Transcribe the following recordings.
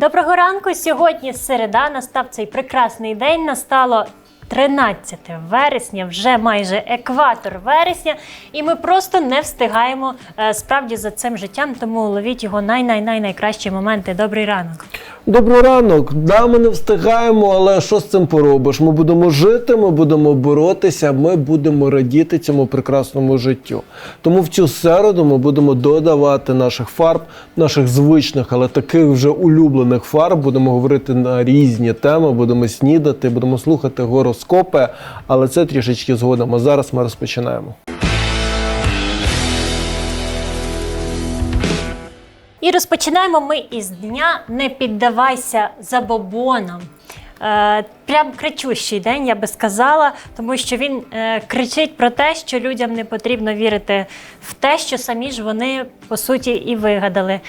Доброго ранку. Сьогодні середа настав цей прекрасний день. Настало 13 вересня, вже майже екватор вересня, і ми просто не встигаємо е, справді за цим життям. Тому ловіть його най-най-най найкращі моменти. Добрий ранок. Добрий ранок. Да, ми не встигаємо, але що з цим поробиш? Ми будемо жити, ми будемо боротися, ми будемо радіти цьому прекрасному життю. Тому в цю середу ми будемо додавати наших фарб, наших звичних, але таких вже улюблених фарб. Будемо говорити на різні теми, будемо снідати, будемо слухати гороскопи, але це трішечки згодом. А зараз ми розпочинаємо. І розпочинаємо ми із дня Не піддавайся забобонам. Е, прям кричущий день, я би сказала, тому що він е, кричить про те, що людям не потрібно вірити в те, що самі ж вони по суті і вигадали.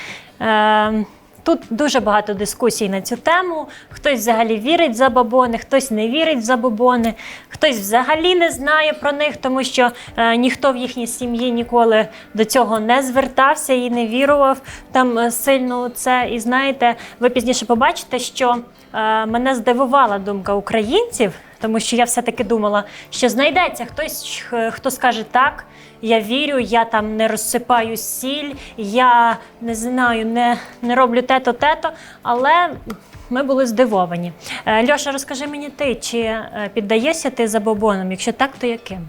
Е, Тут дуже багато дискусій на цю тему. Хтось взагалі вірить в забобони, хтось не вірить в забобони, хтось взагалі не знає про них, тому що е, ніхто в їхній сім'ї ніколи до цього не звертався і не вірував там е, сильно у це. І знаєте, ви пізніше побачите, що е, мене здивувала думка українців, тому що я все-таки думала, що знайдеться хтось, хто скаже так. Я вірю, я там не розсипаю сіль, я не знаю, не, не роблю те-то, те-то, але ми були здивовані. Е, Льоша, розкажи мені ти, чи е, піддаєшся ти забобонам? Якщо так, то яким?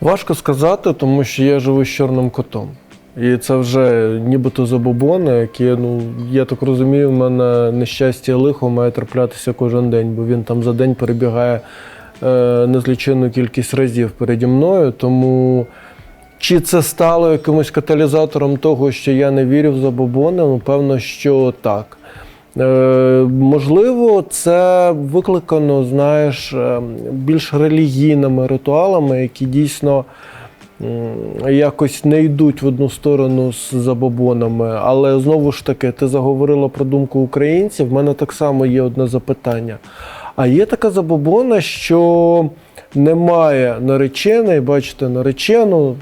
Важко сказати, тому що я живу з чорним котом. І це вже нібито забобони, які, ну, я так розумію, в мене нещастя лихо має траплятися кожен день, бо він там за день перебігає е, незліченну кількість разів переді мною. Тому чи це стало якимось каталізатором того, що я не вірю в забобони? Ну, певно, що так. Е, можливо, це викликано, знаєш, е, більш релігійними ритуалами, які дійсно якось не йдуть в одну сторону з забобонами. Але знову ж таки, ти заговорила про думку українців. В мене так само є одне запитання. А є така забобона, що немає нареченої, бачите, наречену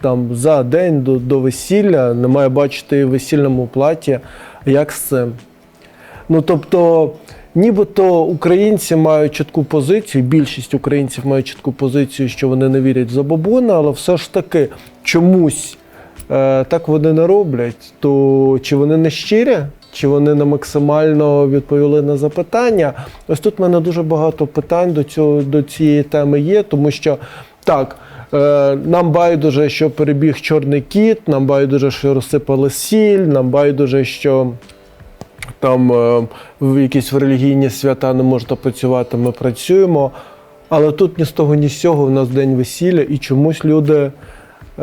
там за день до, до весілля, немає бачити в весільному платі. Як з цим? Ну тобто, нібито українці мають чітку позицію, більшість українців мають чітку позицію, що вони не вірять в забобони, але все ж таки чомусь е, так вони не роблять. То чи вони не щирі, чи вони не максимально відповіли на запитання? Ось тут в мене дуже багато питань до цього до цієї теми є, тому що так. Е, Нам байдуже, що перебіг чорний кіт, нам байдуже, що розсипали сіль, нам байдуже, що там е, в якісь релігійні свята не можна працювати, ми працюємо. Але тут ні з того, ні з цього в нас день весілля, і чомусь люди е,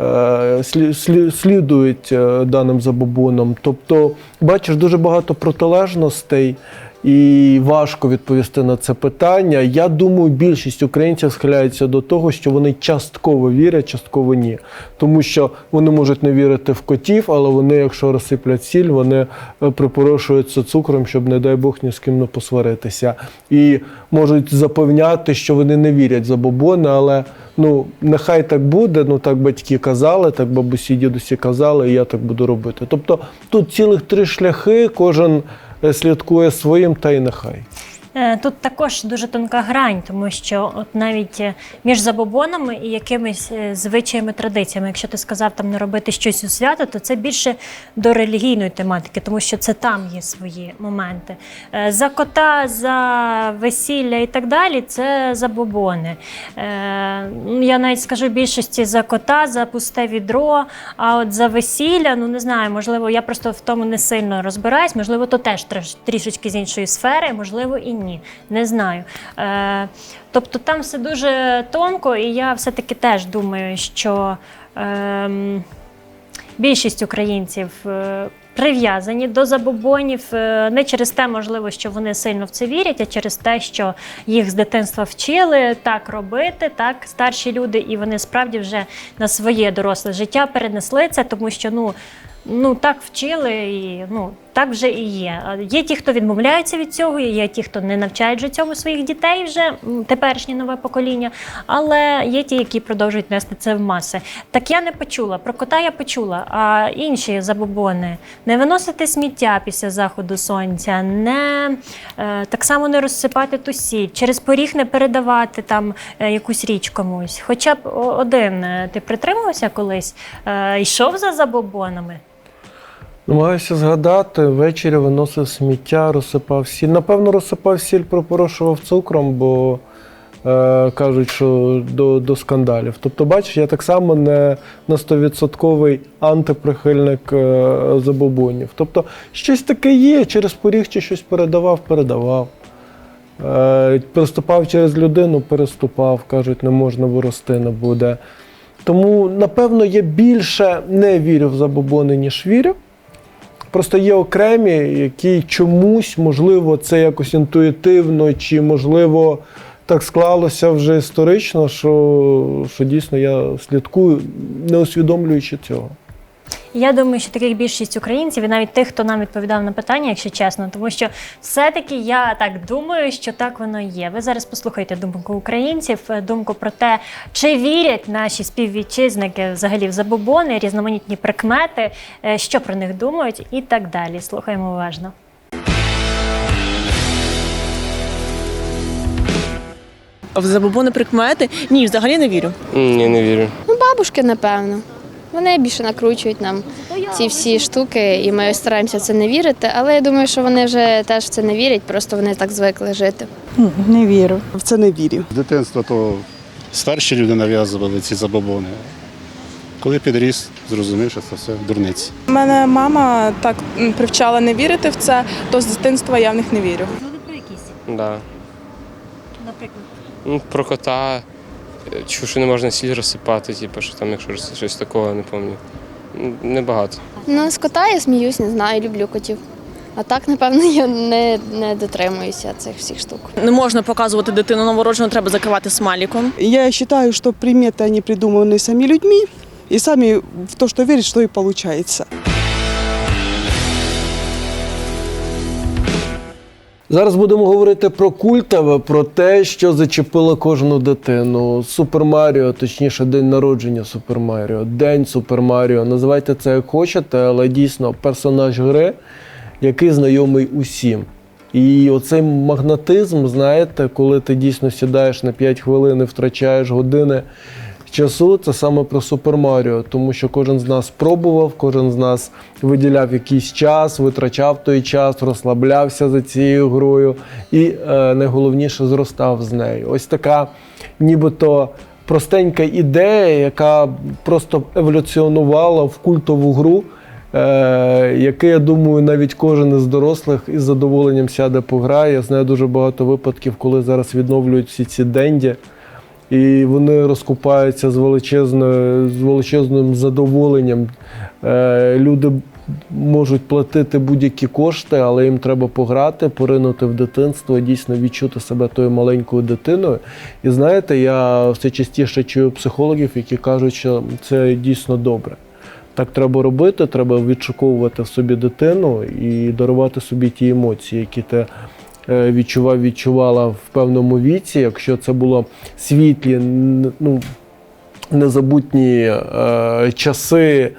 слі- слі- слідують е, даним забобонам. Тобто, бачиш, дуже багато протилежностей, і важко відповісти на це питання. Я думаю, більшість українців схиляється до того, що вони частково вірять, частково ні. Тому що вони можуть не вірити в котів, але вони, якщо розсиплять сіль, вони е, припорошуються цукром, щоб, не дай Бог, ні з ким не посваритися. І можуть запевняти, що вони не вірять в забобони, але ну нехай так буде. Ну так батьки казали, так бабусі, дідусі казали, і я так буду робити. Тобто тут цілих три шляхи, кожен слідкує своїм, та й нехай. Е, Тут також дуже тонка грань, тому що от навіть е, між забобонами і якимись е, звичаями традиціями, якщо ти сказав там не робити щось у свято, то це більше до релігійної тематики, тому що це там є свої моменти. За кота, за весілля і так далі, це забобони. Ну, Я навіть скажу більшості за кота, за пусте відро. А от за весілля, ну не знаю, можливо, я просто в тому не сильно розбираюсь, можливо, то теж трішечки з іншої сфери, можливо, і ні. Не знаю. Е, тобто там все дуже тонко, і я все-таки теж думаю, що ем, більшість українців. е, Прив'язані до забобонів е, не через те, можливо, що вони сильно в це вірять, а через те, що їх з дитинства вчили так робити, так старші люди, і вони справді вже на своє доросле життя перенесли це, тому що ну, ну так вчили, і ну так вже і є. Є ті, хто відмовляється від цього, є ті, хто не навчають вже цьому своїх дітей, вже теперішнє нове покоління, але є ті, які продовжують нести це в маси. Так я не почула. Про кота я почула. А інші забобони не виносити сміття після заходу сонця, не е, так само не розсипати ту сіль, через поріг не передавати там е, якусь річ комусь. Хоча б один е, ти притримувався колись, йшов за забобонами. Намагаюся згадати, ввечері виносив сміття, розсипав сіль. Напевно, розсипав сіль, пропорошував цукром, бо е, кажуть, що до, до скандалів. Тобто, бачиш, я так само не на 100% антиприхильник е, забобонів. Тобто, щось таке є, через поріг чи щось передавав, передавав. Е, переступав через людину, переступав, кажуть, не можна вирости, не буде. Тому, напевно, я більше не вірю в забобони, ніж вірю. Просто є окремі, які чомусь, можливо, це якось інтуїтивно, чи можливо так склалося вже історично, що, що дійсно я слідкую, не усвідомлюючи цього. Я думаю, що таких більшість українців, і навіть тих, хто нам відповідав на питання, якщо чесно, тому що все-таки я так думаю, що так воно є. Ви зараз послухайте думку українців, е, думку про те, чи вірять наші співвітчизники взагалі в забобони, різноманітні прикмети, е, що про них думають, і так далі. Слухаємо уважно. В забобони прикмети? Ні, взагалі не вірю. Ні, не вірю. Ну, бабушки, напевно. Вони більше накручують нам ці всі штуки, і ми стараємося це не вірити. Але я думаю, що вони вже теж в це не вірять, просто вони так звикли жити. Не вірю. В це не вірю. З дитинства то старші люди нав'язували ці забобони. Коли підріс, зрозумів, що це все дурниці. Мене мама так привчала не вірити в це, то з дитинства я в них не вірю. Ну, про якісь, Да. наприклад. Ну, про кота, чув, що не можна сіль розсипати, типу, що там, якщо щось такого, не пам'ятаю. Небагато. Ну, з кота я сміюсь, не знаю, люблю котів. А так, напевно, я не, не дотримуюся цих всіх штук. Не можна показувати дитину новороджену, треба закривати смайликом. Я считаю, что приметы, они придуманы сами людьми, и сами в то, что верят, что и получается. Зараз будемо говорити про культове, про те, що зачепило кожну дитину. Супер Маріо, точніше, день народження Супер Маріо, День Супер Маріо. Називайте це як хочете, але дійсно персонаж гри, який знайомий усім. І оцей магнетизм, знаєте, коли ти дійсно сідаєш на 5 хвилин і втрачаєш години часу, це саме про Супер Маріо, тому що кожен з нас пробував, кожен з нас виділяв якийсь час, витрачав той час, розслаблявся за цією грою і е, найголовніше зростав з нею. Ось така, нібито. Простенька ідея, яка просто еволюціонувала в культову гру, е, яке, я думаю, навіть кожен із дорослих із задоволенням сяде пограє. Я знаю дуже багато випадків, коли зараз відновлюють всі ці денді, і вони розкупаються з, величезною, з величезним задоволенням. Е, люди можуть платити будь-які кошти, але їм треба пограти, поринути в дитинство, дійсно відчути себе тою маленькою дитиною. І знаєте, я все частіше чую психологів, які кажуть, що це дійсно добре. Так треба робити, треба відшуковувати в собі дитину і дарувати собі ті емоції, які ти відчував, відчувала в певному віці. Якщо це було світлі, ну, незабутні е, часи, е,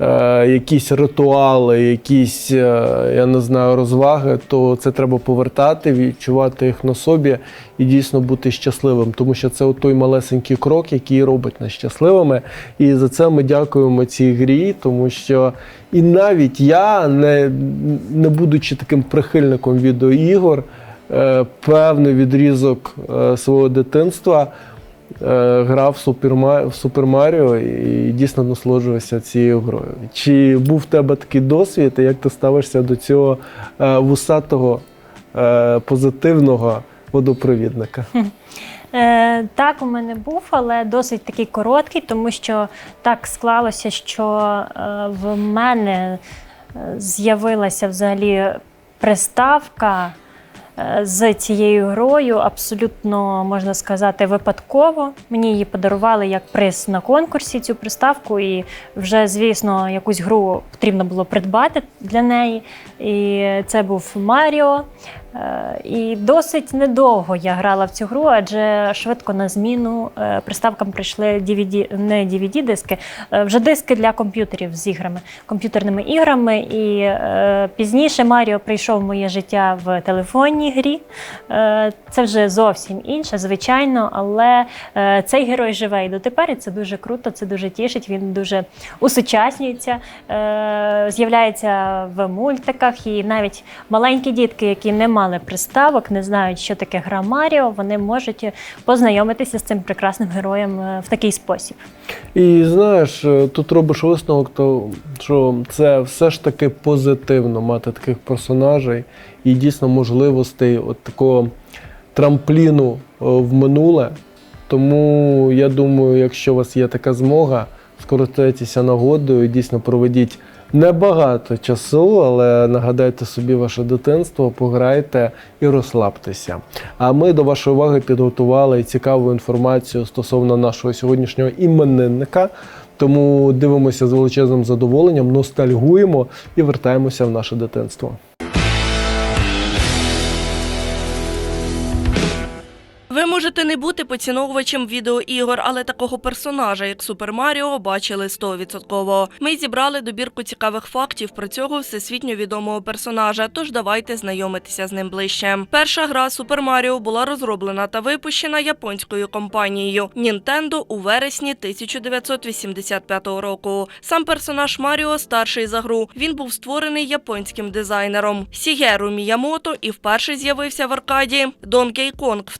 якісь ритуали, якісь, е, я не знаю, розваги, то це треба повертати, відчувати їх на собі і дійсно бути щасливим. Тому що це той малесенький крок, який робить нас щасливими. І за це ми дякуємо цій грі, тому що і навіть я, не, не будучи таким прихильником відеоігор, е, певний відрізок е, свого дитинства е, грав в Супер, Супер і дійсно насолоджувався цією грою. Чи був в тебе такий досвід, і як ти ставишся до цього е, вусатого, е, позитивного водопровідника? Е, так, у мене був, але досить такий короткий, тому що так склалося, що е, в мене е, з'явилася взагалі приставка е, з цією грою абсолютно можна сказати випадково. Мені її подарували як приз на конкурсі цю приставку, і вже, звісно, якусь гру потрібно було придбати для неї. І це був Маріо. Е, І досить недовго я грала в цю гру, адже швидко на зміну е, приставкам прийшли DVD, не DVD-диски, е, вже диски для комп'ютерів з іграми, комп'ютерними іграми. І пізніше Маріо прийшов в моє життя в телефонній грі. Це вже зовсім інше, звичайно, але цей герой живе і дотепер, і це дуже круто, це дуже тішить. Він дуже усучаснюється, з'являється в мультиках, і навіть маленькі дітки, які не мали приставок, не знають, що таке гра Маріо, вони можуть познайомитися з цим прекрасним героєм е, в такий спосіб. І знаєш, е, тут робиш висновок, то що це все ж таки позитивно мати таких персонажей і дійсно можливостей от такого трампліну е, в минуле. Тому я думаю, якщо у вас є така змога, скористайтеся нагодою, дійсно проведіть небагато часу, але нагадайте собі ваше дитинство, пограйте і розслабтеся. А ми до вашої уваги підготували цікаву інформацію стосовно нашого сьогоднішнього іменинника. Тому дивимося з величезним задоволенням, ностальгуємо і вертаємося в наше дитинство. Можете не бути поціновувачем відеоігор, але такого персонажа, як Супер Маріо, бачили 100%. Ми зібрали добірку цікавих фактів про цього всесвітньо відомого персонажа, тож давайте знайомитися з ним ближче. Перша гра Супер Маріо була розроблена та випущена японською компанією Nintendo у вересні 1985 року. Сам персонаж Маріо старший за гру. Він був створений японським дизайнером Сігеру Міямото і вперше з'явився в аркаді Donkey Kong в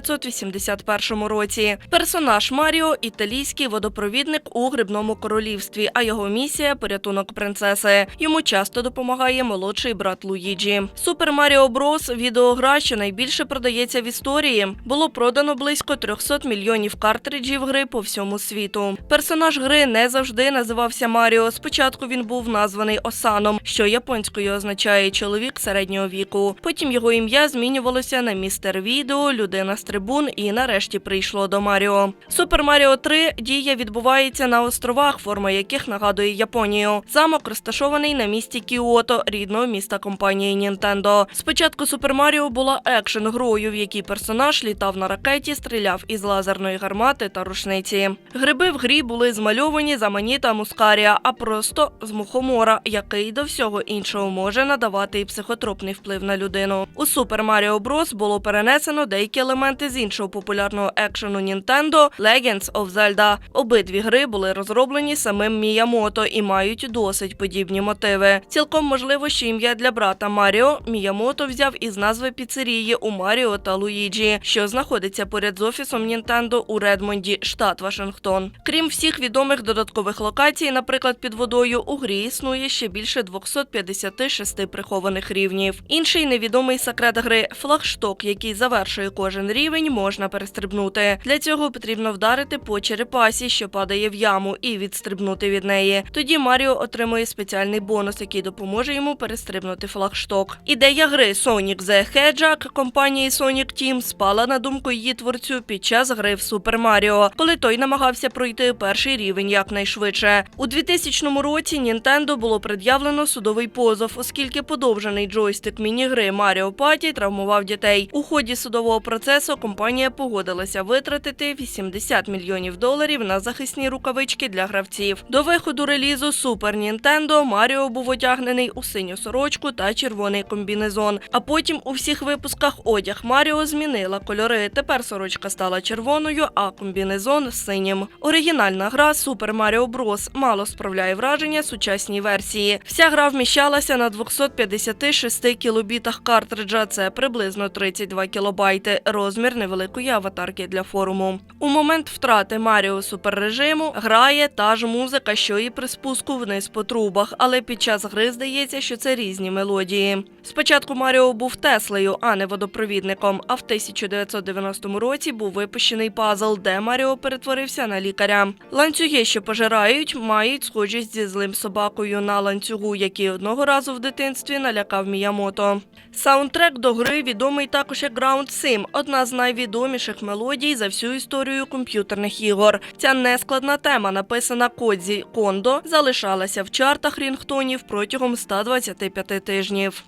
1981 році. Персонаж Маріо італійський водопровідник у грибному королівстві, а його місія порятунок принцеси. Йому часто допомагає молодший брат Луїджі. Супер Маріо Брос відеогра, що найбільше продається в історії. Було продано близько 300 мільйонів картриджів гри по всьому світу. Персонаж гри не завжди називався Маріо. Спочатку він був названий Осаном, що японською означає чоловік середнього віку. Потім його ім'я змінювалося на містер відео, людина з трибун і нарешті прийшло до Маріо. Супер Маріо 3 дія відбувається на островах, форма яких нагадує Японію. Замок розташований на місті Кіото, рідного міста компанії Nintendo. Спочатку Супер Маріо була екшен грою, в якій персонаж літав на ракеті, стріляв із лазерної гармати та рушниці. Гриби в грі були змальовані з аманіта мускарія, а просто з мухомора, який до всього іншого може надавати і психотропний вплив на людину. У Супер Маріо Брос було перенесено деякі елементи з іншого популярного екшену Nintendo Legends of Zelda. Обидві гри були розроблені самим Міямото і мають досить подібні мотиви. Цілком можливо, що ім'я для брата Маріо Міямото взяв із назви піцерії у Маріо та Луїджі, що знаходиться поряд з офісом Nintendo у Редмонді, штат Вашингтон. Крім всіх відомих додаткових локацій, наприклад, під водою, у грі існує ще більше 256 прихованих рівнів. Інший невідомий секрет гри флагшток, який завершує кожен рівень, можна перестрибнути. Для цього потрібно вдарити по черепасі, що падає в яму, і відстрибнути від неї. Тоді Маріо отримує спеціальний бонус, який допоможе йому перестрибнути флагшток. Ідея гри Sonic the Hedgehog компанії Sonic Team спала на думку її творцю під час гри в Супер Маріо, коли той намагався пройти перший рівень якнайшвидше. У 2000 році Nintendo було пред'явлено судовий позов, оскільки подовжений джойстик міні-гри Mario Party травмував дітей. У ході судового процесу компанія погодилася витратити 80 мільйонів доларів на захисні рукавички для гравців. До виходу релізу Super Nintendo Маріо був одягнений у синю сорочку та червоний комбінезон. А потім у всіх випусках одяг Маріо змінила кольори. Тепер сорочка стала червоною, а комбінезон синім. Оригінальна гра Super Mario Bros. мало справляє враження сучасній версії. Вся гра вміщалася на 256 кілобітах картриджа. Це приблизно 32 кілобайти. Роз розмір невеликої аватарки для форуму. У момент втрати Маріо суперрежиму грає та ж музика, що і при спуску вниз по трубах, але під час гри здається, що це різні мелодії. Спочатку Маріо був Теслею, а не водопровідником. А в 1990 році був випущений пазл, де Маріо перетворився на лікаря. Ланцюги, що пожирають, мають схожість зі злим собакою на ланцюгу, який одного разу в дитинстві налякав Міямото. Саундтрек до гри відомий також як Ground Sim, одна з найвідоміших мелодій за всю історію комп'ютерних ігор. Ця нескладна тема, написана Кодзі Кондо, залишалася в чартах рінгтонів протягом 125 тижнів.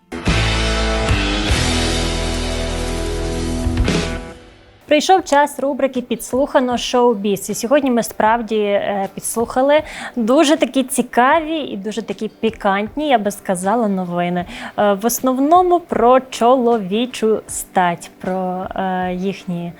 Прийшов час рубрики Підслухано шоу-біз. І сьогодні ми справді е, підслухали дуже такі цікаві і дуже такі пікантні, я би сказала, новини. Е, В основному про чоловічу стать, про е, їхні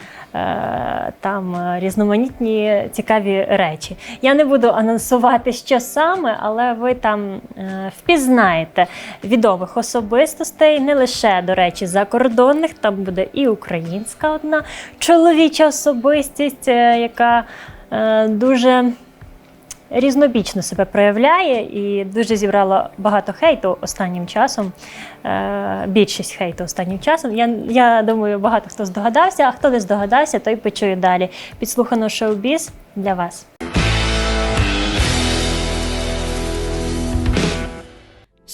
там е, різноманітні цікаві речі. Я не буду анонсувати, що саме, але ви там е, впізнаєте відомих особистостей, не лише, до речі, закордонних, там буде і українська одна чоловіча особистість, е, яка е, дуже різнобічно себе проявляє і дуже зібрала багато хейту останнім часом. Е, Більшість хейту останнім часом. Я, я думаю, багато хто здогадався, а хто не здогадався, той почує далі. Підслухано шоу-біз для вас.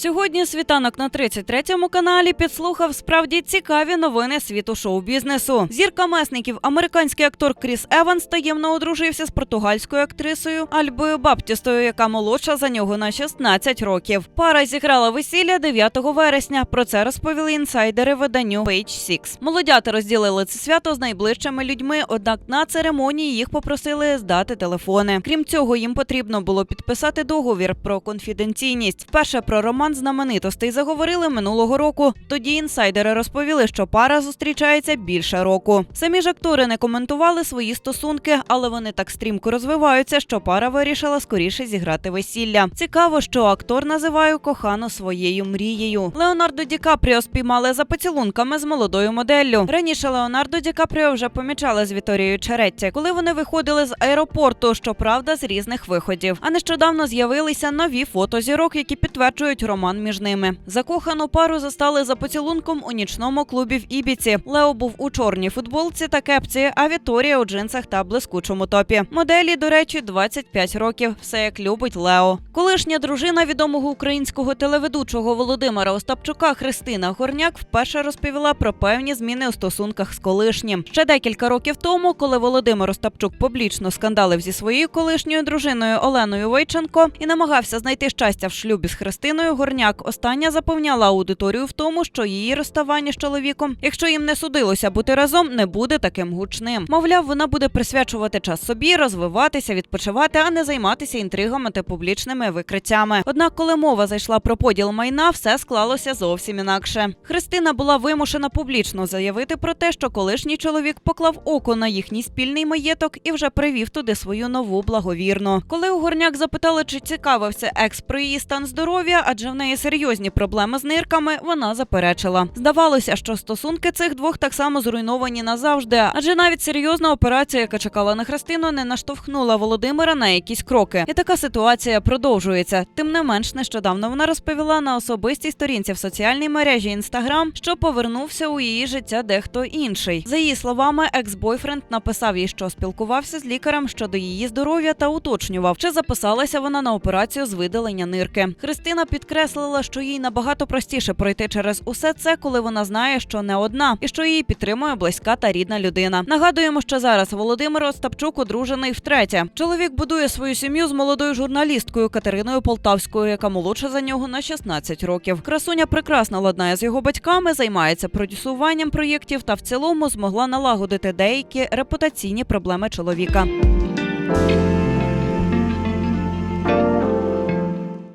Сьогодні світанок на 33-му каналі підслухав справді цікаві новини світу шоу-бізнесу. Зірка месників, американський актор Кріс Еванс таємно одружився з португальською актрисою Альбою Баптістою, яка молодша за нього на 16 років. Пара зіграла весілля 9 вересня. Про це розповіли інсайдери виданню Page Six. Молодята розділили це свято з найближчими людьми, однак на церемонії їх попросили здати телефони. Крім цього, їм потрібно було підписати договір про конфіденційність. Вперше про роман знаменитостей заговорили минулого року. Тоді інсайдери розповіли, що пара зустрічається більше року. Самі ж актори не коментували свої стосунки, але вони так стрімко розвиваються, що пара вирішила скоріше зіграти весілля. Цікаво, що актор називає кохану своєю мрією. Леонардо Ді Капріо спіймали за поцілунками з молодою моделлю. Раніше Леонардо Ді Капріо вже помічали з Віторією Черетті, коли вони виходили з аеропорту, щоправда, з різних виходів. А нещодавно з'явилися нові фото зірок, які підтверджують роман між ними. Закохану пару застали за поцілунком у нічному клубі в Ібіці. Лео був у чорній футболці та кепці, а Віторія у джинсах та блискучому топі. Моделі, до речі, 25 років. Все як любить Лео. Колишня дружина відомого українського телеведучого Володимира Остапчука Христина Горняк вперше розповіла про певні зміни у стосунках з колишнім. Ще декілька років тому, коли Володимир Остапчук публічно скандалив зі своєю колишньою дружиною Оленою Войченко і намагався знайти щастя в шлюбі з Христиною Горняк, остання запевняла аудиторію в тому, що її розставання з чоловіком, якщо їм не судилося бути разом, не буде таким гучним. Мовляв, вона буде присвячувати час собі, розвиватися, відпочивати, а не займатися інтригами та публічними викриттями. Однак, коли мова зайшла про поділ майна, все склалося зовсім інакше. Христина була вимушена публічно заявити про те, що колишній чоловік поклав око на їхній спільний маєток і вже привів туди свою нову благовірну. Коли у горняк запитали, чи цікавився екс про її стан здоров'я, адже в неї серйозні проблеми з нирками, вона заперечила. Здавалося, що стосунки цих двох так само зруйновані назавжди, адже навіть серйозна операція, яка чекала на Христину, не наштовхнула Володимира на якісь кроки. І така ситуація продовжується. Тим не менш, нещодавно вона розповіла на особистій сторінці в соціальній мережі Інстаграм, що повернувся у її життя дехто інший. За її словами, екс-бойфренд написав їй, що спілкувався з лікарем щодо її здоров'я та уточнював, чи записалася вона на операцію з видалення нирки. Христина підкреслила, що їй набагато простіше пройти через усе це, коли вона знає, що не одна, і що її підтримує близька та рідна людина. Нагадуємо, що зараз Володимир Остапчук одружений втретє. Чоловік будує свою сім'ю з молодою журналісткою Катериною Полтавською, яка молодша за нього на 16 років. Красуня прекрасно ладнає з його батьками, займається продюсуванням проєктів та в цілому змогла налагодити деякі репутаційні проблеми чоловіка.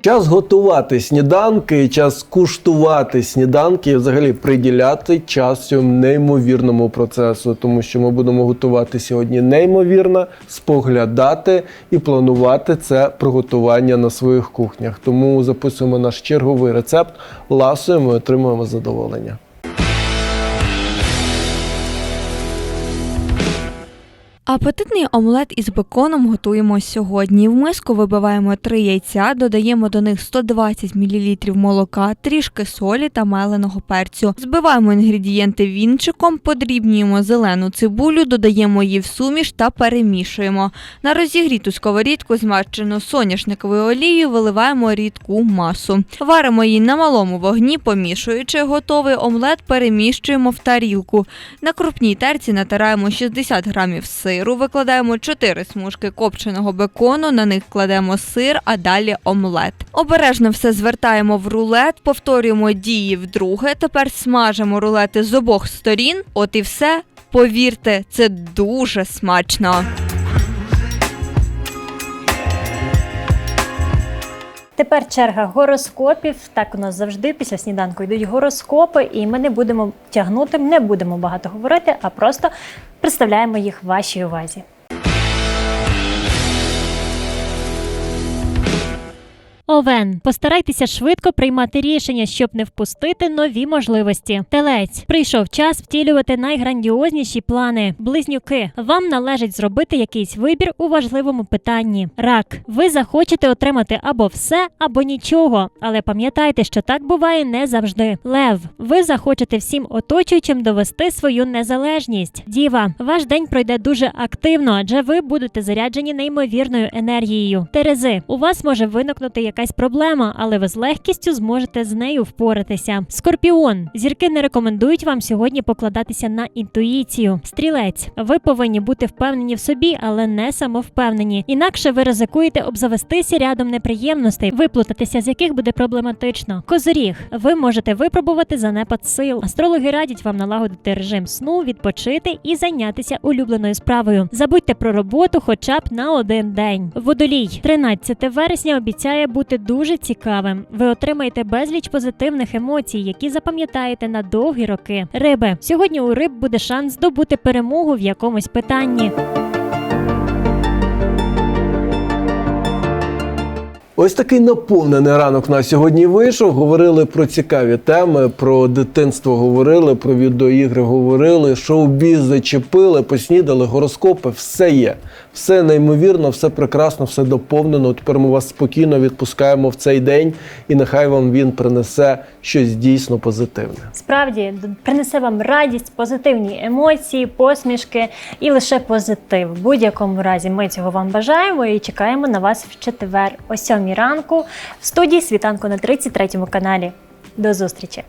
Час готувати сніданки, час куштувати сніданки і взагалі приділяти час цьому неймовірному процесу, тому що ми будемо готувати сьогодні неймовірно, споглядати і планувати це приготування на своїх кухнях. Тому записуємо наш черговий рецепт, ласуємо і отримуємо задоволення. Апетитний омлет із беконом готуємо сьогодні. В миску вибиваємо 3 яйця, додаємо до них 120 мл молока, трішки солі та меленого перцю. Збиваємо інгредієнти вінчиком, подрібнюємо зелену цибулю, додаємо її в суміш та перемішуємо. На розігріту сковорідку, змащену соняшниковою олією, виливаємо рідку масу. Варимо її на малому вогні, помішуючи. Готовий омлет переміщуємо в тарілку. На крупній терці натираємо 60 грамів сиру, викладаємо 4 смужки копченого бекону, на них кладемо сир, а далі омлет. Обережно все звертаємо в рулет, повторюємо дії вдруге. Тепер смажимо рулети з обох сторін. От і все. Повірте, це дуже смачно. Тепер черга гороскопів. Так у нас завжди після сніданку йдуть гороскопи, і ми не будемо тягнути, не будемо багато говорити, а просто представляємо їх вашій увазі. Овен, постарайтеся швидко приймати рішення, щоб не впустити нові можливості. Телець прийшов час втілювати найграндіозніші плани. Близнюки, вам належить зробити якийсь вибір у важливому питанні. Рак, ви захочете отримати або все, або нічого. Але пам'ятайте, що так буває не завжди. Лев, ви захочете всім оточуючим довести свою незалежність. Діва, ваш день пройде дуже активно, адже ви будете заряджені неймовірною енергією. Терези, у вас може виникнути якась проблема, але ви з легкістю зможете з нею впоратися. Скорпіон, зірки не рекомендують вам сьогодні покладатися на інтуїцію. Стрілець, ви повинні бути впевнені в собі, але не самовпевнені. Інакше ви ризикуєте обзавестися рядом неприємностей, виплутатися з яких буде проблематично. Козоріг, ви можете випробувати занепад сил. Астрологи радять вам налагодити режим сну, відпочити і зайнятися улюбленою справою. Забудьте про роботу хоча б на один день. Водолій, 13 вересня обіцяє бути дуже цікавим. Ви отримаєте безліч позитивних емоцій, які запам'ятаєте на довгі роки. Риби, сьогодні у риб буде шанс здобути перемогу в якомусь питанні. Ось такий наповнений ранок на сьогодні вийшов. Говорили про цікаві теми, про дитинство говорили, про відеоігри говорили, шоу-біз зачепили, поснідали, гороскопи, все є. Все неймовірно, все прекрасно, все доповнено. Тепер ми вас спокійно відпускаємо в цей день, і нехай вам він принесе щось дійсно позитивне. Справді принесе вам радість, позитивні емоції, посмішки і лише позитив. В будь-якому разі ми цього вам бажаємо і чекаємо на вас в четвер о 7 ранку в студії світанку на 33 каналі. До зустрічі!